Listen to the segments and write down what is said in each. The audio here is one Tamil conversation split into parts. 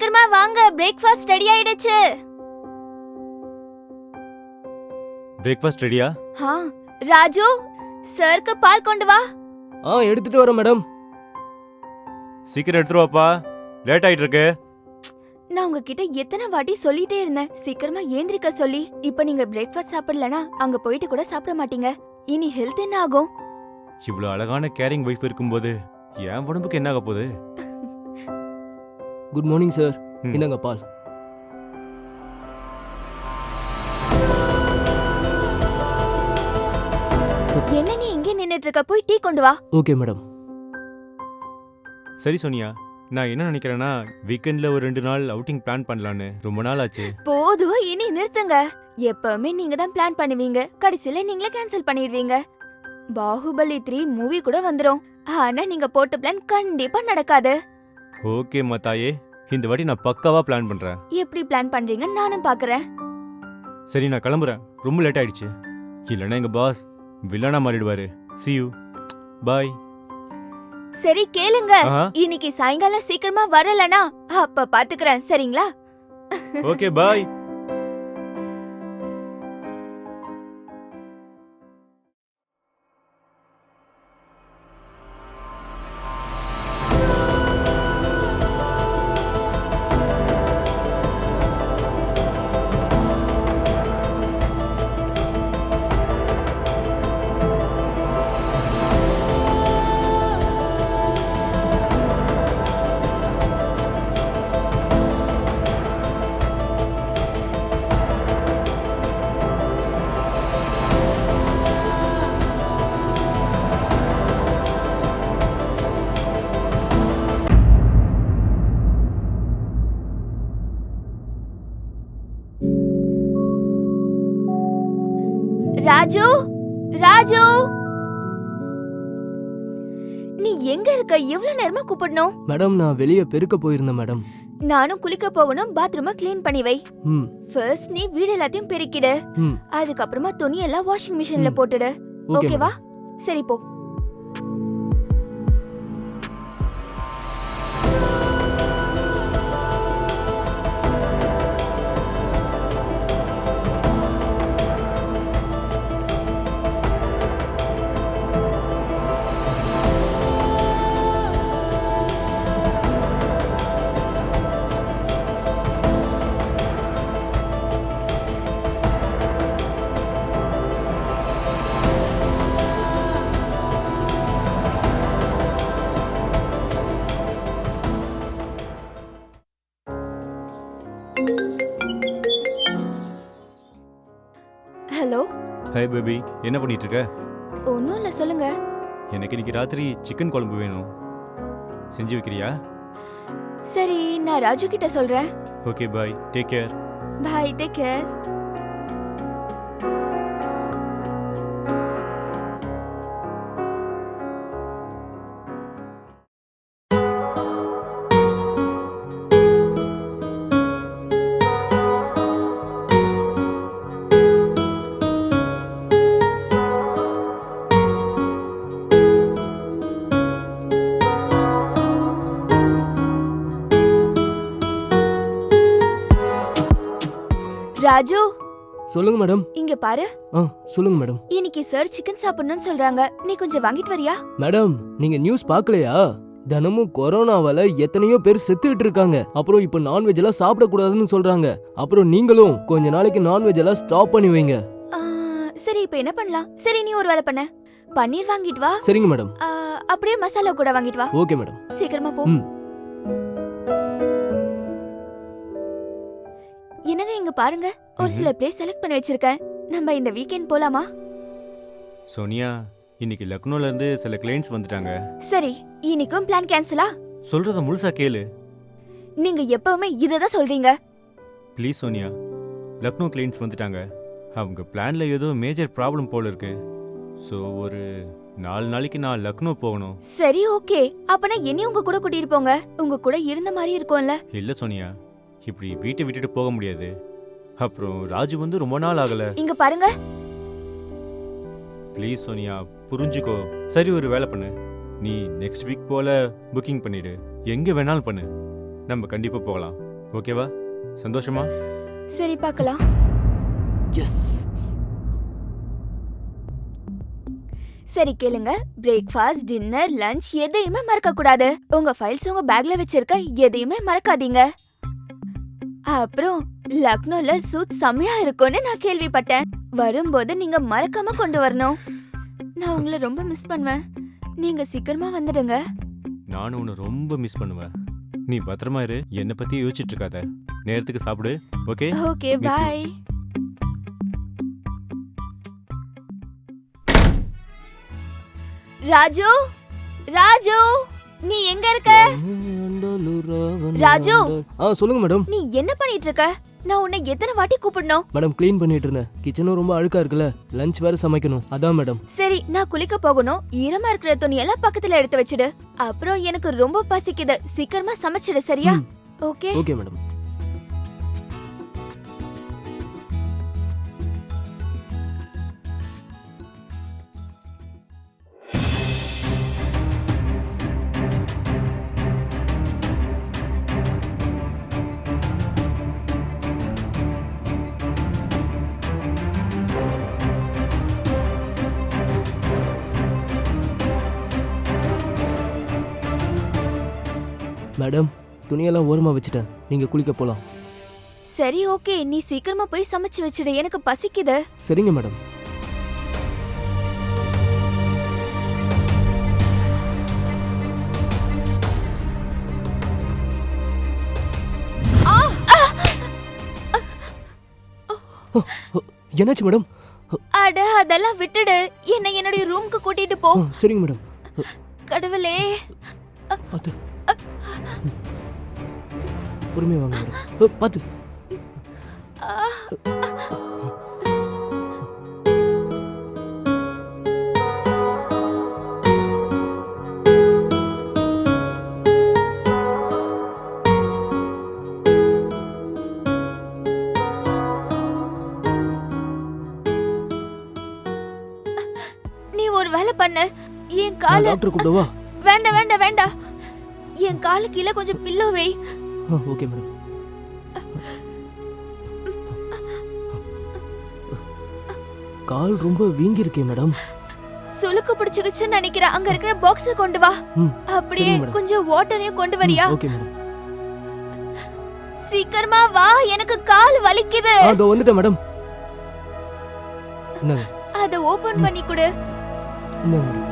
சீக்கிரமா வாங்க. பிரேக்ஃபாஸ்ட் ரெடி ஆயிடுச்சு. பிரேக்ஃபாஸ்ட் ரெடியா ஆ ராஜு சருக்கு பால் கொண்டு வா. ஆ எடுத்துட்டு வரேன் மேடம் சீக்கிரம் எடுத்துட்டு வாப்பா. லேட் ஆயிட்டு இருக்கு நான் உங்ககிட்ட எத்தனை வாட்டி சொல்லிட்டே இருந்தேன். சீக்கிரமா ஏந்திரிக்க சொல்லி. இப்ப நீங்க பிரேக்ஃபாஸ்ட் சாப்பிடலனா அங்க போயிட்டு கூட சாப்பிட மாட்டீங்க. இனி ஹெல்த் என்ன ஆகும்? இவ்வளோ அழகான கேரிங் ஒய்ஃப் இருக்கும்போது என் உடம்புக்கு என்ன ஆக போகுது? Good morning sir. இந்தாங்க பால். என்ன நீ இங்கே நின்னுட்டு இருக்க போய் டீ கொண்டு வா. ஓகே மேடம் சரி சோனியா. நான் என்ன நினைக்கிறேன்னா வீக்கெண்ட்ல ஒரு ரெண்டு நாள் அவுட்டிங் பிளான் பண்ணலான்னு. ரொம்ப நாள் ஆச்சு. போதும் இனி நிறுத்துங்க. எப்பவுமே நீங்க தான் பிளான் பண்ணுவீங்க. கடைசியில நீங்களே கேன்சல் பண்ணிடுவீங்க. பாகுபலி த்ரீ மூவி கூட வந்துரும். ஆனா நீங்க போட்ட பிளான் கண்டிப்பா நடக்காது. ஓகே தாயே இந்த வாட்டி நான் பக்காவா பிளான் பண்றேன். எப்படி பிளான் பண்றீங்கன்னு நானும் பாக்குறேன். சரி நான் கிளம்புறேன். ரொம்ப லேட் ஆயிடுச்சு. இல்லைன்னா எங்க பாஸ் வில்லனா மாறிடுவாரு. See you. பாய் சரி கேளுங்க. ஆஹா இன்னைக்கு சாயங்காலம் சீக்கிரமா வரலனா அப்ப பாத்துக்கிறேன். சரிங்களா? Okay bye Raju? ராஜு? நீ எங்க இருக்க? எவ்வளவு நேரமா கூப்பிடணும்? மேடம் நான் வெளியே பெருக்க போயிருந்தேன் மேடம். நானும் குளிக்க போகணும் பாத்ரூம க்ளீன் பண்ணி வை ம். ஃபர்ஸ்ட் நீ வீடு எல்லாத்தையும் பெருக்கிடு. ம். அதுக்கப்புறமா துணி எல்லாம் வாஷிங் மிஷின்ல. போட்டுடு. ஓகே ஓகேவா? சரி போ. ஹை பேபி என்ன பண்ணிட்டு இருக்க ஒன்றும் இல்லை சொல்லுங்க. எனக்கு இன்னைக்கு ராத்திரி சிக்கன் குழம்பு வேணும். செஞ்சு வைக்கிறியா? சரி நான் ராஜு கிட்ட சொல்றேன். Okay bye take care bye take care Raju? சொல்லுங்க மேடம். இங்க பாரு. ஆ சொல்லுங்க மேடம். இன்னைக்கு சார் சிக்கன் சாப்பிடணும்னு சொல்றாங்க. நீ கொஞ்சம் வாங்கிட்டு வரியா? மேடம் நீங்க நியூஸ் பார்க்கலையா? தினமும் கொரோனாவால எத்தனையோ பேர் செத்துக்கிட்டு இருக்காங்க. அப்புறம் இப்போ நான்வெஜ் எல்லாம் சாப்பிடக்கூடாதுன்னு சொல்றாங்க. அப்புறம் நீங்களும் கொஞ்ச நாளைக்கு நான்வெஜ் எல்லாம் ஸ்டாப் பண்ணி வைங்க. ஆ, சரி இப்போ என்ன பண்ணலாம்? சரி நீ ஒரு வேலை பண்ண. பன்னீர் வாங்கிட்டு வா. சரிங்க மேடம். ஆ, அப்படியே மசாலா கூட வாங்கிட்டு வா. Okay madam. சீக்கிரமா போ. ம். என்னங்க இங்க பாருங்க ஒரு சில பிளேஸ் செலக்ட் பண்ணி வச்சிருக்கேன். நம்ம இந்த வீக்கெண்ட் போலாமா? சோனியா இன்னைக்கு லக்னோல இருந்து சில கிளைண்ட்ஸ் வந்துட்டாங்க. சரி இன்னைக்கும் பிளான் கேன்சலா சொல்றத முழுசா கேளு. நீங்க எப்பவுமே இததான் சொல்றீங்க. ப்ளீஸ் சோனியா லக்னோ கிளைண்ட்ஸ் வந்துட்டாங்க. அவங்க பிளான்ல ஏதோ மேஜர் ப்ராப்ளம் போல இருக்கு. ஸோ ஒரு நாலு நாளைக்கு நான் லக்னோ போகணும். சரி ஓகே அப்பனா என்னையும் உங்க கூட கூட்டிட்டு போங்க. உங்க கூட இருந்த மாதிரி இருக்கும்ல. இல்லை சோனியா. இப்படி வீட்டை விட்டுட்டு போக முடியாது. அப்புறம் ராஜு வந்து ரொம்ப நாள் ஆகல. இங்க பாருங்க. ப்ளீஸ் சோனியா புரிஞ்சுக்கோ. சரி ஒரு வேலை பண்ணு. நீ நெக்ஸ்ட் வீக் போல புக்கிங் பண்ணிடு. எங்க வேணாலும் பண்ணு. நம்ம கண்டிப்பா போகலாம். ஓகேவா சந்தோஷமா? சரி பார்க்கலாம். எஸ் சரி கேளுங்க. பிரேக்ஃபாஸ்ட் டின்னர் லஞ்ச் எதையுமே மறக்க கூடாது உங்க ஃபைல்ஸ் உங்க பேக்ல வச்சிருக்க எதையுமே மறக்காதீங்க. அப்புறம் லக்னோல சூட் செம்மையா இருக்கும்னு நான் கேள்விப்பட்டேன். வரும்போது நீங்க மறக்காம கொண்டு வரணும். நான் உங்களை ரொம்ப மிஸ் பண்ணுவேன். நீங்க சீக்கிரமா வந்துடுங்க. நானும் உன்னை ரொம்ப மிஸ் பண்ணுவேன். நீ பத்திரமா இரு. என்னை பத்தி யோசிச்சுட்டு இருக்காத நேரத்துக்கு சாப்பிடு. Okay okay Miss you. Bye Raju? Raju? நீ எங்க இருக்க? ராஜு. ஆ சொல்லுங்க மேடம். நீ என்ன பண்ணிட்டு இருக்க நான் உன்னை எத்தனை வாட்டி கூப்பிடணும்? மேடம் க்ளீன் பண்ணிட்டு இருந்தேன் கிச்சனும் ரொம்ப அழுக்கா இருக்குல்ல. லஞ்ச் வேற சமைக்கணும். அதான் மேடம். சரி நான் குளிக்க போகணும். ஈரமா இருக்கிற துணியெல்லாம் பக்கத்துல எடுத்து வச்சிடு. அப்புறம் எனக்கு ரொம்ப பசிக்குது. சீக்கிரமா சமைச்சிடு சரியா. ஓகே? Okay madam. துணியெல்லாம் ஓரமா வச்சுட்டேன் நீங்க குளிக்க போலாம் சரி ஓகே நீ சீக்கிரமா போய் சமைச்சு வச்சிடு எனக்கு பசிக்குது சரிங்க மேடம் என்னாச்சு மேடம் அட அதெல்லாம் விட்டுடு என்ன என்னுடைய ரூம்க்கு கூட்டிட்டு போ சரிங்க மேடம் கடவுளே பார்த்து பொறுமையா வாங்க மேடம். பார்த்து நீ ஒரு வேலை பண்ணு. என் கால டாக்டர் கூப்பிடவா? வேண்டாம் வேண்டாம் வேண்டாம் என் காலு கீழே கொஞ்சம் பில்லோ வை. Okay madam. கால் ரொம்ப வீங்கி இருக்கே மேடம். சுளுக்கு பிடிச்சுக்கிச்சுன்னு நினைக்கிறேன் அங்க இருக்கிற பாக்ஸ கொண்டு வா. அப்படியே. கொஞ்சம் வாட்டரையும் கொண்டு வரியா? Okay madam. சீக்கிரமா வா எனக்கு கால் வலிக்குது. இதோ வந்துட்டேன் மேடம். அத ஓபன் பண்ணி கொடு. இந்தாங்க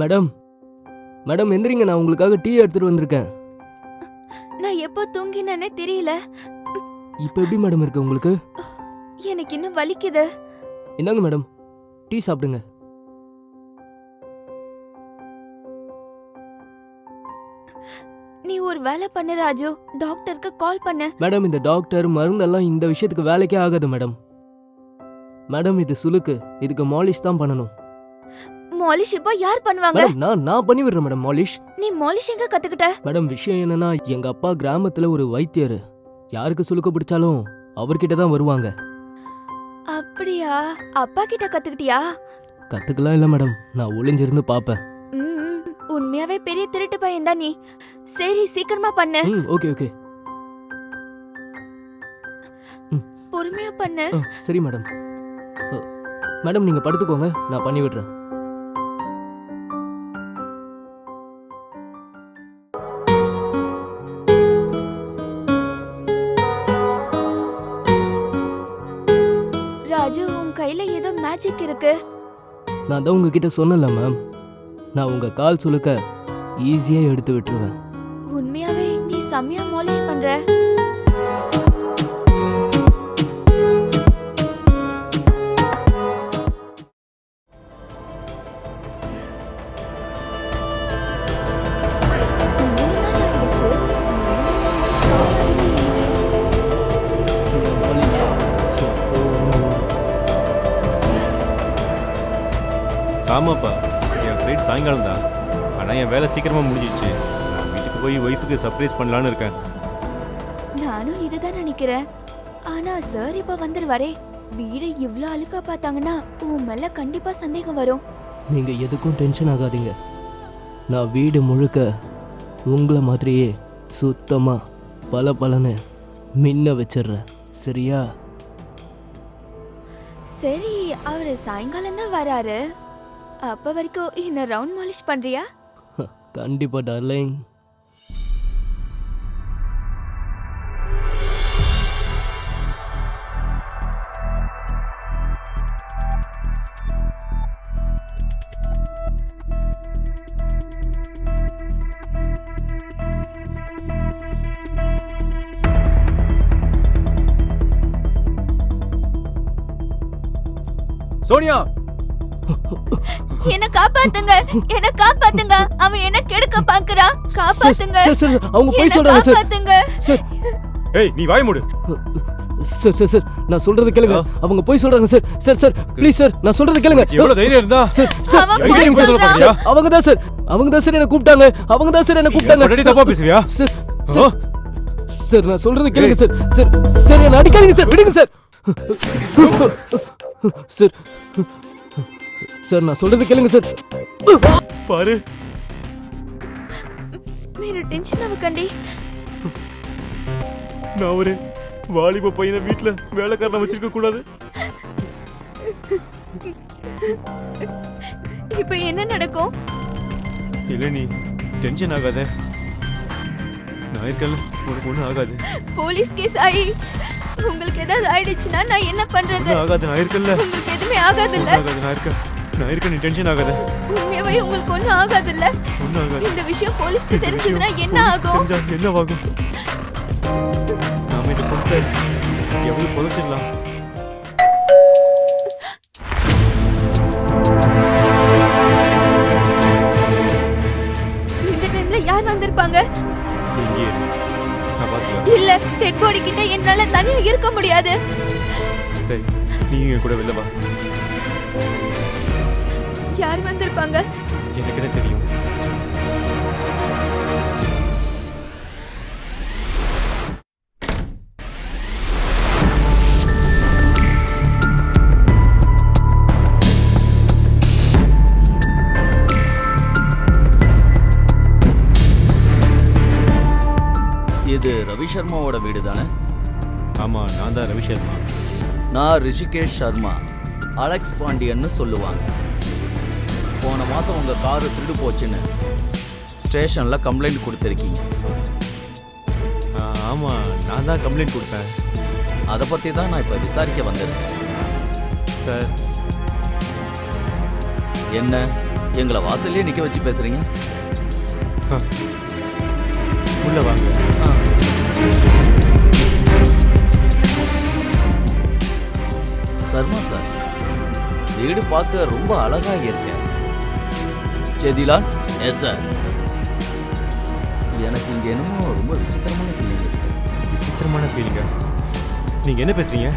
மேடம் மேடம் எந்திரிங்க நான் உங்களுக்காக டீ எடுத்துட்டு வந்திருக்கேன். நான் எப்போ தூங்கினேனே தெரியல. இப்போ எப்படி மேடம் இருக்கு உங்களுக்கு? எனக்கு இன்னும் வலிக்குது. இந்தாங்க மேடம் டீ சாப்பிடுங்க. நீ ஒரு வேலை பண்ணு ராஜு. டாக்டருக்கு கால் பண்ணு. மேடம் இந்த டாக்டர் மருந்தெல்லாம் இந்த விஷயத்துக்கு வேலைக்கே ஆகாது மேடம். மேடம் இது சுளுக்கு. இதுக்கு மாலிஷ் தான் பண்ணணும். மாலிஷ் இப்போ யார் பண்ணுவாங்க? மேடம் நான் நான் பண்ணி விடுறேன் மேடம் மாலிஷ். நீ மாலிஷ் எங்க கத்துக்கிட்ட? மேடம் விஷயம் என்னன்னா எங்க அப்பா கிராமத்துல ஒரு வைத்தியர். யாருக்கு சுளுக்கு பிடிச்சாலும் அவர்கிட்ட தான் வருவாங்க. அப்படியா? அப்பா கிட்ட கத்துக்கிட்டியா? கத்துக்கலாம் இல்ல மேடம் நான் ஒளிஞ்சிருந்து பாப்பேன். ம், உண்மையாவே பெரிய திருட்டு பையன் தான் நீ. சரி சீக்கிரமா பண்ணு. ம் ஓகே ஓகே. பொறுமையா பண்ணு. ஆ, சரி மேடம். அ, மேடம் நீங்க படுத்துக்கோங்க நான் பண்ணி விடுறேன் கையில ஏதோ மேஜிக் இருக்கு. நான் தான் உங்ககிட்ட சொன்னல மேம் நான் உங்க கால் சுளுக்க ஈஸியா எடுத்து விட்டுருவேன். உண்மையாவே நீ செம்மையா மாலிஷ் பண்ற. ஆமாப்பா என் ஃப்ளைட் சாயங்காலம் தான் ஆனால் என் வேலை சீக்கிரமாக முடிஞ்சிடுச்சு நான் வீட்டுக்கு போய் ஒய்ஃபுக்கு சர்ப்ரைஸ் பண்ணலான்னு இருக்கேன். நானும் இதுதான் நினைக்கிறேன். ஆனா சார் இப்ப வந்துருவாரே. வீடு இவ்ளோ அழுக்கா பார்த்தாங்கன்னா உன் மேல கண்டிப்பா சந்தேகம் வரும். நீங்க எதுக்கும் டென்ஷன் ஆகாதீங்க. நான் வீடு முழுக்க உங்களை மாதிரியே சுத்தமா பல பலன்னு மின்ன வச்சிடுறேன். சரியா? சரி அவரு சாயங்காலம் தான் வராரு. அப்ப வரைக்கும் என்ன ரவுண்ட் மாலிஷ் பண்றியா? கண்டிப்பா டார்லிங் சோனியா என்ன காப்பாத்துங்க என்ன காப்பாத்துங்க. அவன் என்ன கெடுக்க பாக்குறான் காப்பாத்துங்க. சார் சார் அவங்க போய் சொல்றாங்க சார். காப்பாத்துங்க. சார். ஏய் நீ வாய மூடு. சார் சார் சார் நான் சொல்றது கேளுங்க. அவங்க போய் சொல்றாங்க sir sir sir. Please sir நான் சொல்றது கேளுங்க. எவ்வளவு தைரியம் இருந்தா? Sir sir. அவங்க தான் சார். அவங்க தான் சார் என்ன கூப்பிட்டாங்க. அவங்க தான் சார் என்ன கூப்பிட்டாங்க. தப்பா பேசுவியா? Sir sir. சார் நான் சொல்றது கேளுங்க சார் சார். சார் என்ன அடிக்காதீங்க சார். விடுங்க சார். சார். சார் நான் சொல்றது கேளுங்க சார் பாரு మీరు టెన్షన్ అవ్వకండి நான் ஒரு வாலிப பையனை வீட்டுல வேலைக்காரனை வச்சிருக்க கூடாது இப்ப என்ன நடக்கும் இல்ல நீ டென்ஷன் ஆகாத நான் இருக்கல உனக்கு ஒண்ணும் ஆகாது போலீஸ் கேஸ் ஆகி உங்களுக்கு ஏதாவது ஆயிடுச்சுன்னா நான் என்ன பண்றது ஒண்ணும் ஆகாது நான் இருக்கல உங்களுக்கு எதுவுமே ஆகாதுல்ல ஒண்ணும் ஆகாது நான் இருக்கேன் நான் இருக்கேன் நீ டென்ஷன் ஆகாத. உண்மையாவே உங்களுக்கு ஒண்ணும் ஆகாது. இந்த விஷயம் போலீஸ்க்கு தெரிஞ்சதுன்னா என்ன ஆகும்? தெரிஞ்சா என்னவாகும் நாம இதை பொறுத்த எவ்வளவு புதைச்சிடலாம்? இந்த டைம்ல யார் வந்திருப்பாங்க? இங்கே. நான் பார்த்துக்கிறேன். இல்ல டெட் பாடி கிட்ட என்னால தனியா இருக்க முடியாது. சரி நீ என் கூட வெளில வா. யார் வந்திருப்பாங்க? எனக்கு தெரியும். இது ரவி சர்மாவோட வீடு தானே ஆமா நான் தான் ரவி சர்மா. நான் ரிஷிகேஷ் சர்மா அலெக்ஸ் பாண்டியன்னு சொல்லுவாங்க. போன மாதம் உங்கள் காரு திருடு போச்சுன்னு ஸ்டேஷனில் கம்ப்ளைண்ட் கொடுத்துருக்கீங்க. ஆ, ஆமா நான் தான் கம்ப்ளைண்ட் கொடுத்தேன். அதை பற்றி தான் நான் இப்போ விசாரிக்க வந்திருக்கேன் சார். என்ன? எங்களை வாசல்லே நிற்க வச்சு பேசுகிறீங்க உள்ள வாங்க. சர்மா சார் வீடு பார்க்க ரொம்ப அழகாக இருக்கு. செதிலால் எஸ் சார் எனக்கு இங்கே என்னமோ ரொம்ப விசித்திரமான ஃபீலிங் இருக்கு. விசித்திரமான ஃபீலிங்கா நீங்க என்ன பேசுறீங்க?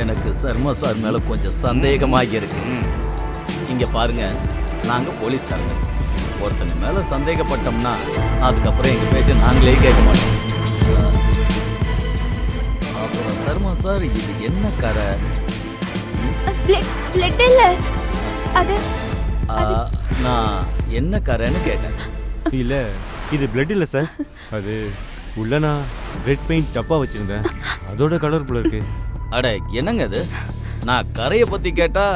எனக்கு சர்மா சார் மேல கொஞ்சம் சந்தேகமாக இருக்கு. இங்க பாருங்க. நாங்க போலீஸ்காரங்க. ஒருத்தங்க மேல சந்தேகப்பட்டோம்னா அதுக்கப்புறம் எங்க பேச்ச நாங்களே கேட்க மாட்டோம். அப்புறம் சர்மா சார் இது என்ன கரை பிளட் இல்ல. அது நான் என்ன கரைன்னு கேட்டேன். இல்ல இது பிளட் இல்ல சார் அது உள்ள நான் ரெட் பெயிண்ட் டப்பா வச்சிருந்தேன். அதோட கலர் போல இருக்கு. அட என்னங்க அது நான் கரையை பத்தி கேட்டா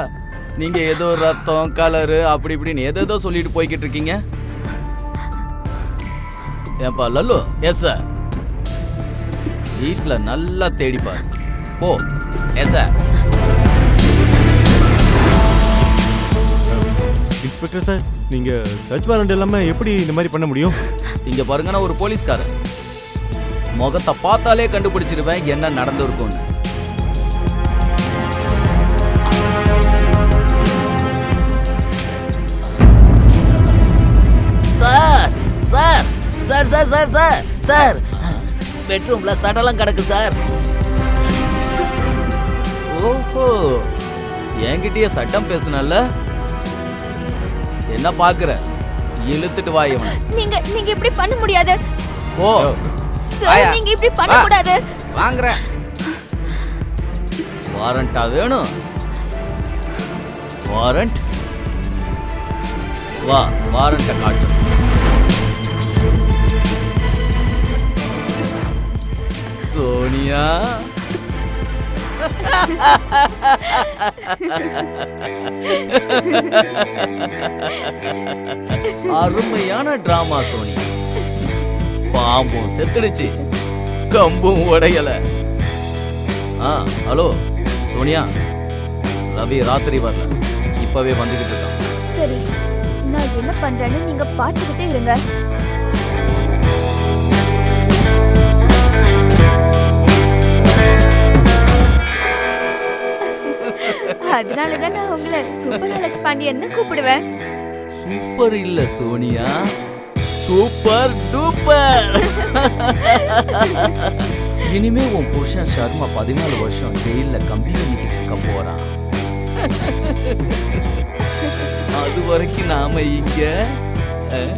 நீங்க ஏதோ ரத்தம் கலரு அப்படி இப்படின்னு ஏதேதோ சொல்லிட்டு போய்கிட்டு இருக்கீங்க. ஏன்பா லல்லு? எஸ் சார் வீட்டில் நல்லா தேடிப்பார். போ. எஸ் சார் இன்ஸ்பெக்டர் சார் நீங்க சர்ச் வாரண்ட் இல்லாம எப்படி இந்த மாதிரி பண்ண முடியும்? இங்க பாருங்க நான் ஒரு போலீஸ்காரன். முகத்தை பார்த்தாலே கண்டுபிடிச்சிருவேன் என்ன நடந்திருக்கும்னு. Sir sir sir sir sir sir sir. பெட்ரூம்ல சடலம் கிடக்கு சார். ஓஹோ என்கிட்டயே சட்டம் பேசுனல்ல? என்ன பாக்குற இழுத்துட்டு வா இவனை. நீங்க நீங்க இப்படி பண்ண முடியாது. ஓ சார் நீங்க இப்படி பண்ண கூடாது. வாங்குறேன் வாரண்டா வேணும். வாரண்ட். வா வாரண்ட காட்டு. சோனியா. அருமையான டிராமா சோனி. பாம்பும் செத்துடுச்சு. கம்பும் உடையல. ஆ ஹலோ சோனியா. ரவி ராத்திரி வரல. இப்பவே வந்துகிட்டு இருக்கான். சரி நான் என்ன பண்றேன்னு நீங்க பாத்துக்கிட்டே இருங்க. அதனாலதான் நான் உங்களை சூப்பர் அலெக்ஸ் பாண்டியன்னு கூப்பிடுவேன். சூப்பர் இல்ல சோனியா. சூப்பர் டூப்பர் இனிமே உன் புருஷன் சர்மா பதினாலு வருஷம் ஜெயில்ல கம்பி பண்ணிக்கிட்டு இருக்க போறான். அது வரைக்கும் நாம இங்க அஹ்,